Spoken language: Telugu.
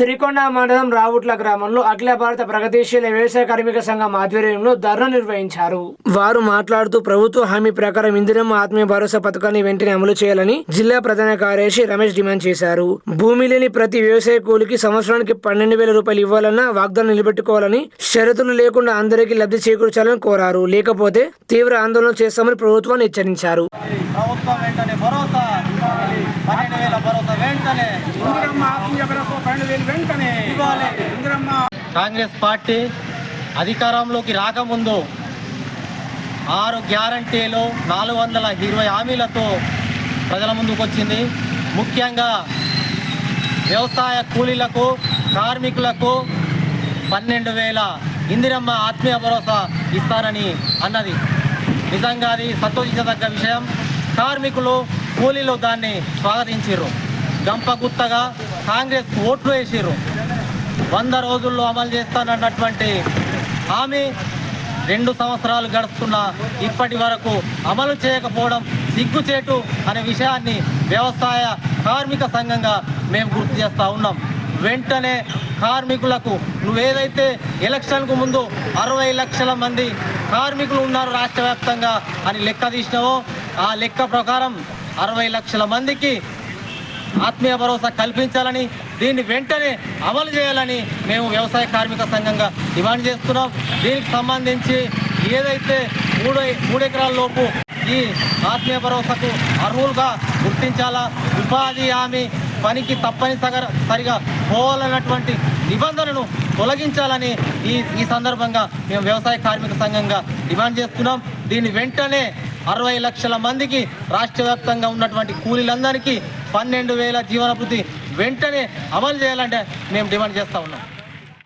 సిరికొండ మండలం రావుట్ల గ్రామంలో అఖిల భారత ప్రగతిశీల వ్యవసాయ కార్మిక సంఘం ఆధ్వర్యంలో ధర్నా నిర్వహించారు. వారు మాట్లాడుతూ ప్రభుత్వ హామీ ప్రకారం ఇందిరమ్మ ఆత్మీయ భరోసా పథకాన్ని వెంటనే అమలు చేయాలని జిల్లా ప్రధాన కార్యదర్శి రమేష్ డిమాండ్ చేశారు. భూమి లేని ప్రతి వ్యవసాయ కూలికి సంవత్సరానికి పన్నెండు వేల రూపాయలు ఇవ్వాలన్న వాగ్దానం నిలబెట్టుకోవాలని షరతులు లేకుండా అందరికీ లబ్ధి చేకూర్చాలని కోరారు. లేకపోతే తీవ్ర ఆందోళన చేస్తామని ప్రభుత్వాన్ని హెచ్చరించారు. ప్రభుత్వం వెంటనే భరోసా పన్నెండు వేల భరోసా వెంటనే ఇందిరమ్మ ఆత్మీయ భరోసా పన్నెండు వేలు వెంటనే ఇవ్వాలి ఇందిరమ్మ కాంగ్రెస్ పార్టీ అధికారంలోకి రాకముందు ఆరు గ్యారంటీలు నాలుగు వందల ఇరవై హామీలతో ప్రజల ముందుకు వచ్చింది. ముఖ్యంగా వ్యవసాయ కూలీలకు కార్మికులకు పన్నెండు వేల ఇందిరమ్మ ఆత్మీయ భరోసా ఇస్తారని అన్నది. నిజంగా అది సంతోషించదగ్గ విషయం. కార్మికులు కూలీలు దాన్ని స్వాగతించారు గంపగుత్తగా కాంగ్రెస్ ఓట్లు వేసిర్రు. వంద రోజుల్లో అమలు చేస్తానన్నటువంటి హామీ రెండు సంవత్సరాలు గడుస్తున్న ఇప్పటి వరకు అమలు చేయకపోవడం సిగ్గుచేటు అనే విషయాన్ని వ్యవసాయ కార్మిక సంఘంగా మేము గుర్తు చేస్తూ ఉన్నాం. వెంటనే కార్మికులకు నువ్వేదైతే ఎలక్షన్కు ముందు అరవై లక్షల మంది కార్మికులు ఉన్నారు రాష్ట్ర వ్యాప్తంగా అని లెక్క తీసినావో ఆ లెక్క ప్రకారం అరవై లక్షల మందికి ఆత్మీయ భరోసా కల్పించాలని దీన్ని వెంటనే అమలు చేయాలని మేము వ్యవసాయ కార్మిక సంఘంగా డిమాండ్ చేస్తున్నాం. దీనికి సంబంధించి ఏదైతే మూడు మూడు ఎకరాల లోపు ఈ ఆత్మీయ భరోసాకు అర్హులుగా గుర్తించాలా ఉపాధి హామీ పనికి తప్పనిసరి సరిగా పోవాలన్నటువంటి నిబంధనను తొలగించాలని ఈ ఈ సందర్భంగా మేము వ్యవసాయ కార్మిక సంఘంగా డిమాండ్ చేస్తున్నాం. దీన్ని వెంటనే అరవై లక్షల మందికి రాష్ట్ర ఉన్నటువంటి కూలీలందరికీ పన్నెండు వేల జీవనభృతి వెంటనే అమలు చేయాలంటే మేము డిమాండ్ చేస్తూ ఉన్నాం.